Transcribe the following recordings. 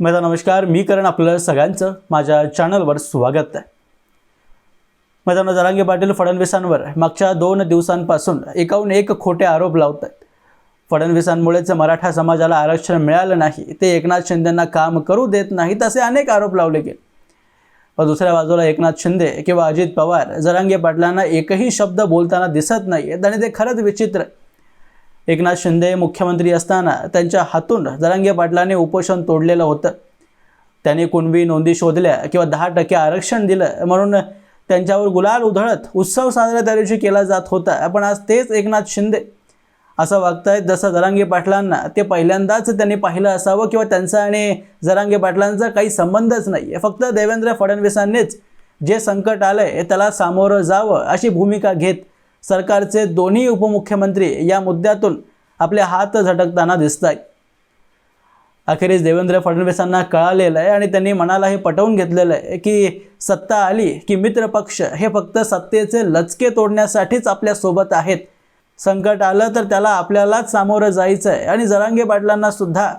माझा नमस्कार. मी करण आपलं सगळ्यांचं माझ्या चॅनलवर स्वागत आहे. मैदान जरांगे पाटील फडणवीसांवर मागच्या दोन दिवसांपासून एकाहून एक खोटे आरोप लावत आहेत. फडणवीसांमुळेच मराठा समाजाला आरक्षण मिळालं नाही ते एकनाथ शिंदेंना काम करू देत नाहीत असे अनेक आरोप लावले गेले. व दुसऱ्या बाजूला एकनाथ शिंदे किंवा अजित पवार जरांगे पाटलांना एकही शब्द बोलताना दिसत नाही आहेत आणि ते खरंच विचित्र आहे. एकनाथ शिंदे मुख्यमंत्री असताना त्यांच्या हातून जरांगे पाटलांनी उपोषण तोडलेलं होतं. त्यांनी कुणबी नोंदी शोधल्या किंवा दहा टक्के आरक्षण दिलं म्हणून त्यांच्यावर गुलाल उधळत उत्सव साजरा त्या दिवशी केला जात होता. पण आज तेच एकनाथ शिंदे. असं वागतायत जसं जरांगे पाटलांना ते पहिल्यांदाच त्यांनी पाहिलं असावं किंवा त्यांचा आणि जरांगे पाटलांचा काही संबंधच नाही आहे फक्त देवेंद्र फडणवीसांनीच जे संकट आलं आहे त्याला सामोरं जावं अशी भूमिका घेत सरकारचे दोन्ही उपमुख्यमंत्री या मुद्द्यातून आपले हात झटकताना दिसत आहेत अखेरीस देवेंद्र फडणवीसांना कळालेलं आहे आणि त्यांनी मनाला हे पटवून घेतलेलं आहे की सत्ता आली की मित्रपक्ष हे फक्त सत्तेचे लचके तोडण्यासाठीच आपल्यासोबत आहेत. संकट आलं तर त्याला आपल्यालाच सामोरं जायचं आहे आणि जरांगे पाटलांना सुद्धा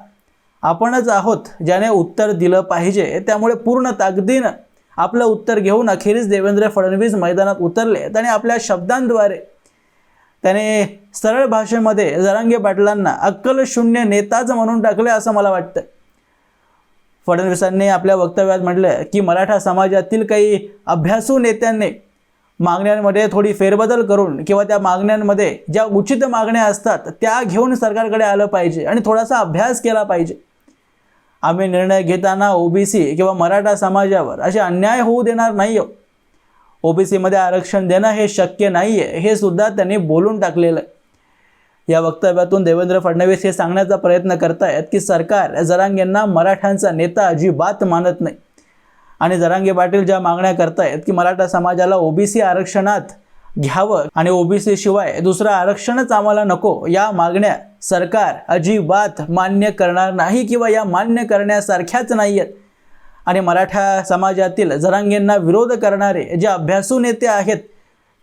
आपणच आहोत ज्याने उत्तर दिलं पाहिजे. त्यामुळे पूर्ण ताकदीनं आपलं उत्तर घेऊन अखेरीस देवेंद्र फडणवीस मैदानात उतरले. आणि आपल्या शब्दांद्वारे त्याने सरळ भाषेमध्ये जरांगे पाटलांना अक्कल शून्य नेताच म्हणून टाकले असं मला वाटतं. फडणवीसांनी आपल्या वक्तव्यात म्हटलं की मराठा समाजातील काही अभ्यासू नेत्यांनी मागण्यांमध्ये थोडी फेरबदल करून किंवा त्या मागण्यांमध्ये ज्या उचित मागण्या असतात त्या घेऊन सरकारकडे आलं पाहिजे आणि थोडासा अभ्यास केला पाहिजे. आम्ही निर्णय घेताना ओबीसी किंवा मराठा समाजावर असे अन्याय होऊ देणार नाही ओबीसीमध्ये आरक्षण देणं हे शक्य नाही आहे हे सुद्धा त्यांनी बोलून टाकलेलं आहे. या वक्तव्यातून देवेंद्र फडणवीस हे सांगण्याचा प्रयत्न करतायत की सरकार जरांगेंना मराठ्यांचा नेता अजिबात मानत नाही. आणि जरांगे पाटील ज्या मागण्या करतायत की मराठा समाजाला ओबीसी आरक्षणात घ्यावं आणि ओबीसी शिवाय दुसरं आरक्षणच आम्हाला नको. या मागण्या सरकार अजिबात मान्य करणार नाही किंवा या मान्य करण्यासारख्याच नाही आहेत आणि मराठा समाजातील जरांगेंना विरोध करणारे जे अभ्यासू नेते आहेत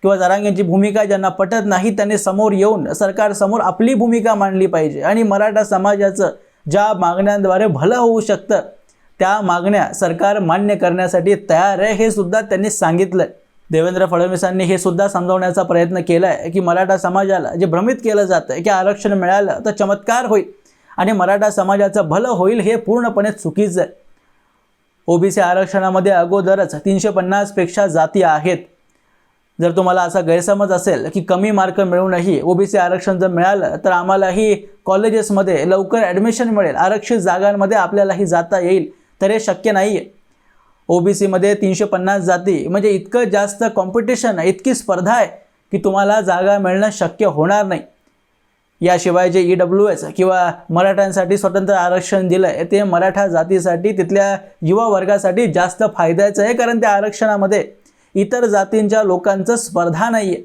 किंवा जरांगेंची भूमिका ज्यांना पटत नाही त्यांनी समोर येऊन सरकारसमोर आपली भूमिका मांडली पाहिजे. आणि मराठा समाजाचं ज्या मागण्यांद्वारे भलं होऊ शकतं त्या मागण्या सरकार मान्य करण्यासाठी तयार आहे हे सुद्धा त्यांनी सांगितलं देवेंद्र फडणवीसांनी हे सुद्धा समजावण्याचा प्रयत्न केला आहे की मराठा समाजाला जे भ्रमित केलं जातं आहे की आरक्षण मिळालं तर चमत्कार होईल आणि मराठा समाजाचं भलं होईल हे पूर्णपणे चुकीचं आहे. ओबीसी आरक्षणामध्ये अगोदरच तीनशे पन्नासपेक्षा जाती आहेत. जर तुम्हाला असा गैरसमज असेल की कमी मार्क मिळूनही ओबीसी आरक्षण जर मिळालं तर आम्हालाही कॉलेजेसमध्ये लवकर ॲडमिशन मिळेल. आरक्षित जागांमध्ये आपल्यालाही जाता येईल तर हे शक्य नाही आहे ओबीसीमध्ये तीनशे पन्नास जाती. म्हणजे इतकं जास्त कॉम्पिटिशन आहे इतकी स्पर्धा आहे की तुम्हाला जागा मिळणं शक्य होणार नाही. याशिवाय जे ई डब्ल्यू एस किंवा मराठ्यांसाठी स्वतंत्र आरक्षण दिलं आहे ते मराठा जातीसाठी तिथल्या युवा वर्गासाठी जास्त फायद्याचं आहे कारण त्या आरक्षणामध्ये इतर जातींच्या लोकांचं स्पर्धा नाही आहे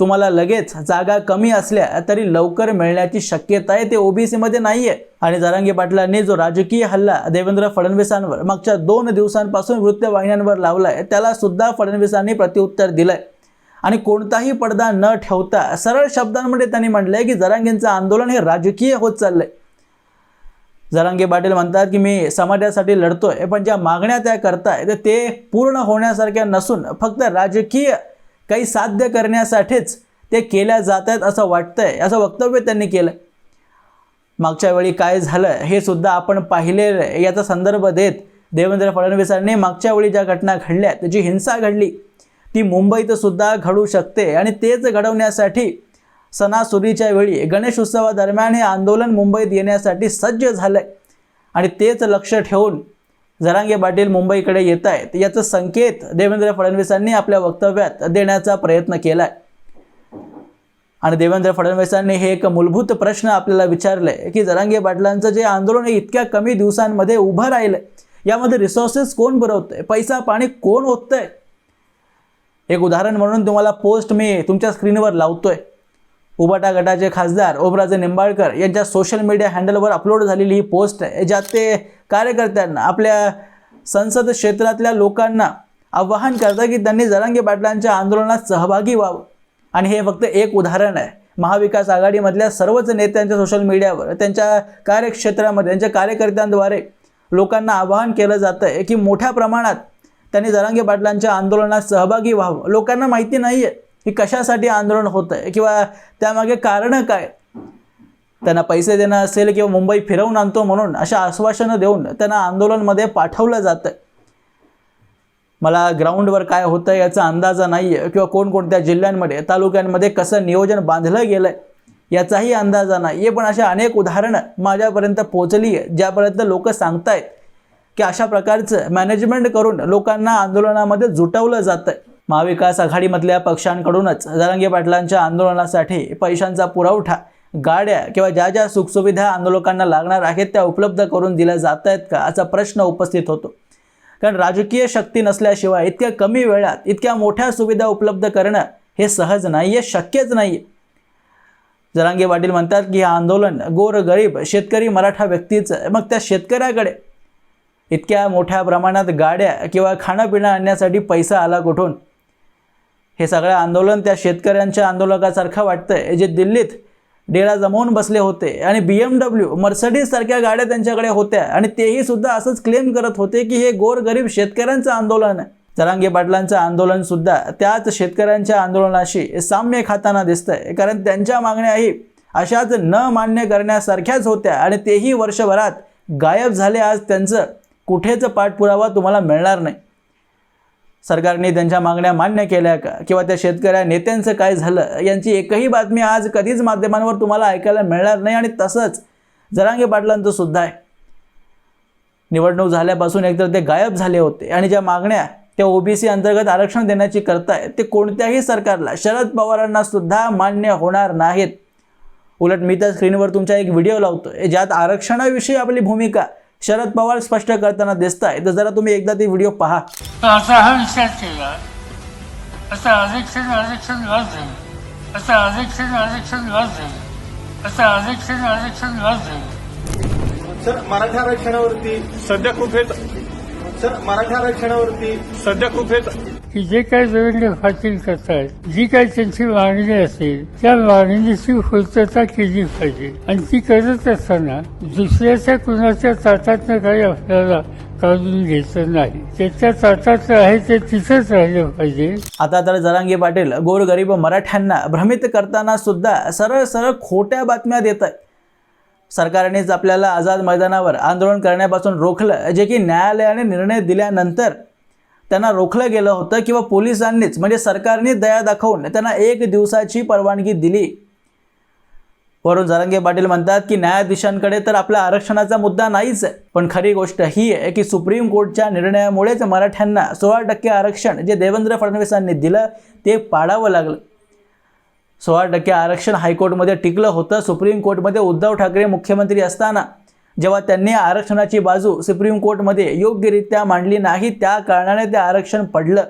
तुम्हाला लगेच जागा कमी असल्या तरी लवकर मिळण्याची शक्यता आहे. ते ओबीसीमध्ये नाही आहे आणि जरांगे पाटलांनी जो राजकीय हल्ला देवेंद्र फडणवीसांवर मागच्या दोन दिवसांपासून वृत्तवाहिन्यांवर लावला आहे त्याला सुद्धा फडणवीसांनी प्रत्युत्तर दिलंय. आणि कोणताही पडदा न ठेवता सरळ शब्दांमध्ये त्यांनी म्हटलंय की जरांगेंचं आंदोलन हे राजकीय होत चाललंय. जरांगे पाटील म्हणतात की मी समाजासाठी लढतोय पण ज्या मागण्या त्या करताय ते पूर्ण होण्यासारख्या नसून फक्त राजकीय काही साध्य करण्यासाठीच ते केल्या जात आहेत असं वाटतंय असं वक्तव्य त्यांनी केलं मागच्या वेळी काय झालं हे सुद्धा आपण पाहिलेलं आहे याचा संदर्भ देत देवेंद्र फडणवीसांनी मागच्या वेळी ज्या घटना घडल्या त्याची हिंसा घडली. ती मुंबईत सुद्धा घडू शकते आणि तेच घडवण्यासाठी सणासुदीच्या वेळी गणेश उत्सवादरम्यान हे आंदोलन मुंबईत येण्यासाठी सज्ज झालं आहे आणि तेच लक्ष ठेवून जरांगे पाटील मुंबईकडे येत आहेत याचा संकेत देवेंद्र फडणवीसांनी आपल्या वक्तव्यात देण्याचा प्रयत्न केला आहे आणि देवेंद्र फडणवीसांनी हे एक मूलभूत प्रश्न आपल्याला विचारलंय की जरांगे पाटलांचं जे आंदोलन इतक्या कमी दिवसांमध्ये उभं राहिलंय. यामध्ये रिसोर्सेस कोण पुरवतंय? पैसा पाणी कोण ओततंय? एक उदाहरण म्हणून तुम्हाला पोस्ट मी तुमच्या स्क्रीनवर लावतोय. उबाटा गटाचे खासदार ओबराजे निंबाळकर यांच्या सोशल मीडिया हँडलवर अपलोड झालेली ही पोस्ट आहे ज्यात ते कार्यकर्त्यांना आपल्या संसद क्षेत्रातल्या लोकांना आवाहन करतात की त्यांनी जरांगी पाटलांच्या आंदोलनात सहभागी व्हावं. आणि हे फक्त एक उदाहरण आहे. महाविकास आघाडीमधल्या सर्वच नेत्यांच्या सोशल मीडियावर त्यांच्या कार्यक्षेत्रामध्ये त्यांच्या कार्यकर्त्यांद्वारे लोकांना आवाहन केलं जातं आहे की मोठ्या प्रमाणात त्यांनी जरांगे पाटलांच्या आंदोलनात सहभागी व्हावं. लोकांना माहिती नाही आहे की कशासाठी आंदोलन होतं आहे किंवा त्यामागे कारणं काय? त्यांना पैसे देणं असेल किंवा मुंबई फिरवून आणतो म्हणून अशा आश्वासनं देऊन त्यांना आंदोलनमध्ये पाठवलं जातं मला ग्राउंडवर काय होतं याचा अंदाजा नाही आहे किंवा कोणकोणत्या जिल्ह्यांमध्ये तालुक्यांमध्ये कसं नियोजन बांधलं गेलं आहे याचाही अंदाजा नाही आहे पण अशा अनेक उदाहरणं माझ्यापर्यंत पोचली आहे ज्यापर्यंत लोक सांगतायत की अशा प्रकारचं मॅनेजमेंट करून लोकांना आंदोलनामध्ये जुटवलं जातं आहे महाविकास आघाडीमधल्या पक्षांकडूनच जरांगे पाटलांच्या आंदोलनासाठी पैशांचा पुरवठा गाड्या किंवा ज्या ज्या सुखसुविधा आंदोलकांना लागणार आहेत त्या उपलब्ध करून दिल्या जात आहेत का असा प्रश्न उपस्थित होतो. कारण राजकीय शक्ती नसल्याशिवाय इतक्या कमी वेळात इतक्या मोठ्या सुविधा उपलब्ध करणं हे सहज नाही आहे शक्यच नाही आहे जरांगे पाटील म्हणतात की हे आंदोलन गोर गरीब शेतकरी मराठा व्यक्तीचं मग त्या शेतकऱ्याकडे. इतक्या मोठ्या प्रमाणात गाड्या किंवा खाणंपिणं आणण्यासाठी पैसा आला कुठून? हे सगळं आंदोलन त्या शेतकऱ्यांच्या आंदोलकासारखं वाटतंय. जे दिल्लीत डेरा जमवून बसले होते आणि बी एम डब्ल्यू मर्सडीज सारख्या गाड्या त्यांच्याकडे होत्या आणि तेही सुद्धा असंच क्लेम करत होते की हे गोरगरीब शेतकऱ्यांचं आंदोलन आहे. जरांगे पाटलांचं आंदोलन सुद्धा त्याच शेतकऱ्यांच्या आंदोलनाशी साम्य खाताना दिसतंय. कारण त्यांच्या मागण्याही अशाच न मान्य करण्यासारख्याच होत्या आणि तेही वर्षभरात गायब झाले आज त्यांचं कुठेच पाठपुरावा तुम्हाला मिळणार नाही. सरकारने त्यांच्या मागण्या मान्य केल्या का? किंवा त्या शेतकऱ्या नेत्यांचं काय झालं? यांची एकही बातमी आज कधीच माध्यमांवर तुम्हाला ऐकायला मिळणार नाही आणि तसंच जरांगे पाटलांचं सुद्धा आहे. निवडणूक झाल्यापासून एकतर ते गायब झाले होते आणि ज्या मागण्या त्या ओबीसी अंतर्गत आरक्षण देण्याची करताय ते कोणत्याही सरकारला शरद पवारांना सुद्धा मान्य होणार नाहीत. उलट मी त्या स्क्रीनवर तुमचा एक व्हिडिओ लावतो ज्यात आरक्षणाविषयी आपली भूमिका शरद पवार स्पष्ट करताना दिसत आहे तर जरा तुम्ही एकदा ती व्हिडिओ पहा. तर असा हा विचार केला. असं आरक्षण आरक्षण वाद झालं असं आरक्षण आरक्षण वाद झालं असं आरक्षण आरक्षण वाद झालं सर मराठा आरक्षणावरती सध्या खूप हेच सर मराठा आरक्षणावरती सध्या खूप हेच की जे काही देवेंद्र पाटील करतायत जी काही त्यांची मागणी असेल त्या मागणीची पूर्तता केली पाहिजे. आणि ती करत असताना दुसऱ्याच्या कुणाच्या ताटातनं काही आपल्याला काढून घ्यायचं नाही. त्याच्या ताटात आहे ते तिथंच राहिलं पाहिजे. आता तर जरांगे पाटील गोरगरीब मराठ्यांना भ्रमित करताना सुद्धा सरळ सरळ खोट्या बातम्या देत आहेत सरकारनेच आपल्याला आझाद मैदानावर आंदोलन करण्यापासून रोखलं जे की न्यायालयाने निर्णय दिल्यानंतर त्यांना रोखलं गेलं होतं किंवा पोलिसांनीच म्हणजे सरकारने दया दाखवून त्यांना एक दिवसाची परवानगी दिली. वरून जरांगे पाटील म्हणतात की न्यायाधीशांकडे तर आपल्या आरक्षणाचा मुद्दा नाहीच आहे. पण खरी गोष्ट ही आहे की सुप्रीम कोर्टच्या निर्णयामुळेच मराठ्यांना सोळा टक्के आरक्षण जे देवेंद्र फडणवीसांनी दिलं ते पाडावं लागलं. सोळा टक्के आरक्षण हायकोर्टमध्ये टिकलं होतं सुप्रीम कोर्टमध्ये उद्धव ठाकरे मुख्यमंत्री असताना. जेव्हा त्यांनी आरक्षणाची बाजू सुप्रीम कोर्टमध्ये योग्यरित्या मांडली नाही त्या कारणाने ते आरक्षण पडलं.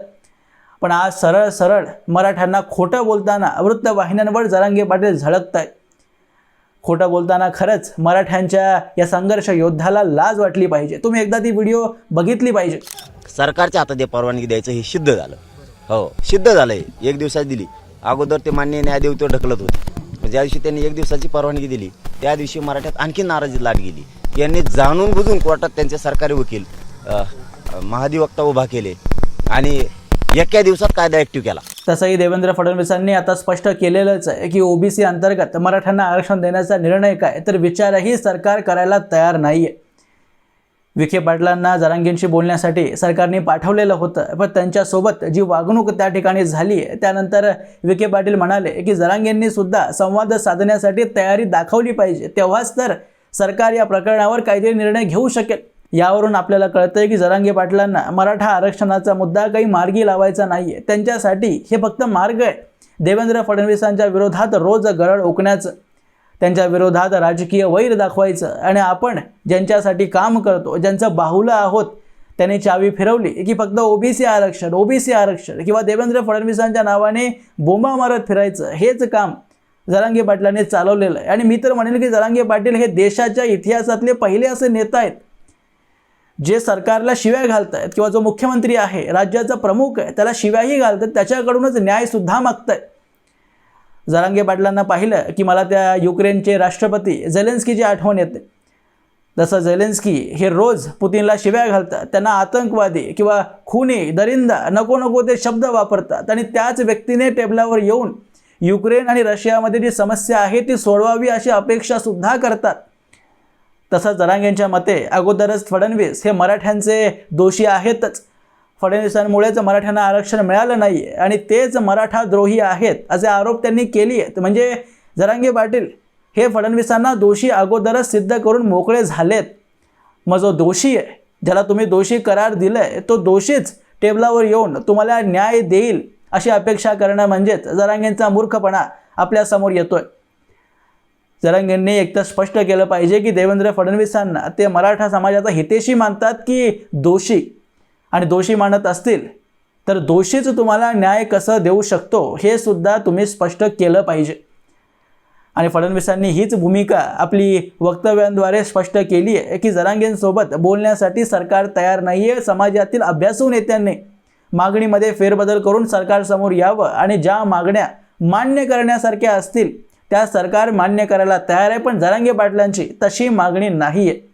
पण आज सरळ सरळ मराठ्यांना खोटं बोलताना वृत्तवाहिन्यांवर जरांगे पाटील झळकत आहेत खोटं बोलताना खरंच मराठ्यांच्या या संघर्ष योद्ध्याला लाज वाटली पाहिजे. तुम्ही एकदा ती व्हिडिओ बघितली पाहिजे. सरकारच्या हातात हे परवानगी द्यायचं हे सिद्ध झालं. हो सिद्ध झालंय. एक दिवसात दिली. अगोदर ते मान्य न्यायदेवते ढकलत होते. ज्या दिवशी त्यांनी एक दिवसाची परवानगी दिली त्या दिवशी मराठ्यात आणखी नाराजी लाट गेली. यांनी जाणून बुजून कोर्टात त्यांचे सरकारी वकील महाधिवक्ता उभा केले आणि एका दिवसात कायदा ऍक्टिव्ह केला. तसंही देवेंद्र फडणवीसांनी आता स्पष्ट केलेलंच आहे की ओबीसी अंतर्गत मराठ्यांना आरक्षण देण्याचा निर्णय काय तर विचारही सरकार करायला तयार नाहीये. विखे पाटलांना जरांगींशी बोलण्यासाठी सरकारने पाठवलेलं होतं पण त्यांच्यासोबत जी वागणूक त्या ठिकाणी झाली त्यानंतर विखे पाटील म्हणाले की जरांगेंनी सुद्धा संवाद साधण्यासाठी तयारी दाखवली पाहिजे. तेव्हाच तर सरकार या प्रकरणावर काहीतरी निर्णय घेऊ शकेल. यावरून आपल्याला कळतंय की जरांगे पाटलांना मराठा आरक्षणाचा मुद्दा काही मार्गी लावायचा नाही आहे त्यांच्यासाठी हे फक्त मार्ग आहे. देवेंद्र फडणवीसांच्या विरोधात रोज गरड ओकण्याचं त्यांच्या विरोधात राजकीय वैर दाखवायचं आणि आपण ज्यांच्यासाठी काम करतो ज्यांचं बाहुलं आहोत त्यांनी चावी फिरवली की फक्त ओबीसी आरक्षण ओबीसी आरक्षण किंवा देवेंद्र फडणवीसांच्या नावाने बोंबा मारत फिरायचं हेच काम जरांगे पाटलांनी चालवलेलं आहे. आणि मी तर म्हणेल की जरांगे पाटील हे देशाच्या इतिहासातले पहिले असे नेता आहेत जे सरकारला शिव्या घालत आहेत किंवा जो मुख्यमंत्री आहे राज्याचा प्रमुख आहे त्याला शिव्याही घालतात त्याच्याकडूनच न्यायसुद्धा मागतायत. जरांगे पाटलांना पाहिलं की मला त्या युक्रेनचे राष्ट्रपती झेलेन्स्कीची आठवण येते. जसं झेलेन्स्की हे रोज पुतीनला शिव्या घालतात त्यांना आतंकवादी किंवा खुनी दरिंदा नको नको ते शब्द वापरतात आणि त्याच व्यक्तीने टेबलावर येऊन युक्रेन आणि रशियामध्ये जी समस्या आहे ती सोडवावी अशी अपेक्षासुद्धा करतात. तसंच जरांगेंच्या मते अगोदरच फडणवीस हे मराठ्यांचे दोषी आहेतच. फडणवीसांमुळेच मराठ्यांना आरक्षण मिळालं नाही आणि तेच मराठा द्रोही आहेत असे आरोप त्यांनी केली आहेत. म्हणजे जरांगे पाटील हे फडणवीसांना दोषी अगोदरच सिद्ध करून मोकळे झालेत. मग जो दोषी आहे ज्याला तुम्ही दोषी करार दिलाय तो दोषीच टेबलावर येऊन तुम्हाला न्याय देईल अशी अपेक्षा करणं म्हणजेच जरांगेंचा मूर्खपणा आपल्यासमोर येतोय. जरांगेंनी एकतर स्पष्ट केलं पाहिजे की देवेंद्र फडणवीसांना ते मराठा समाजाचा हितेशी मानतात की दोषी? आणि दोषी मानत असतील तर दोषीच तुम्हाला न्याय कसं देऊ शकतो हे सुद्धा तुम्ही स्पष्ट केलं पाहिजे. आणि फडणवीसांनी हीच भूमिका आपली वक्तव्यांद्वारे स्पष्ट केली आहे की जरांगेंसोबत बोलण्यासाठी सरकार तयार नाही आहे समाजातील अभ्यासू नेत्यांनी मागणीमध्ये फेरबदल करून सरकारसमोर यावं आणि ज्या मागण्या मान्य करण्यासारख्या असतील त्या सरकार मान्य करायला तयार आहे पण जरांगे पाटलांची तशी मागणी नाही आहे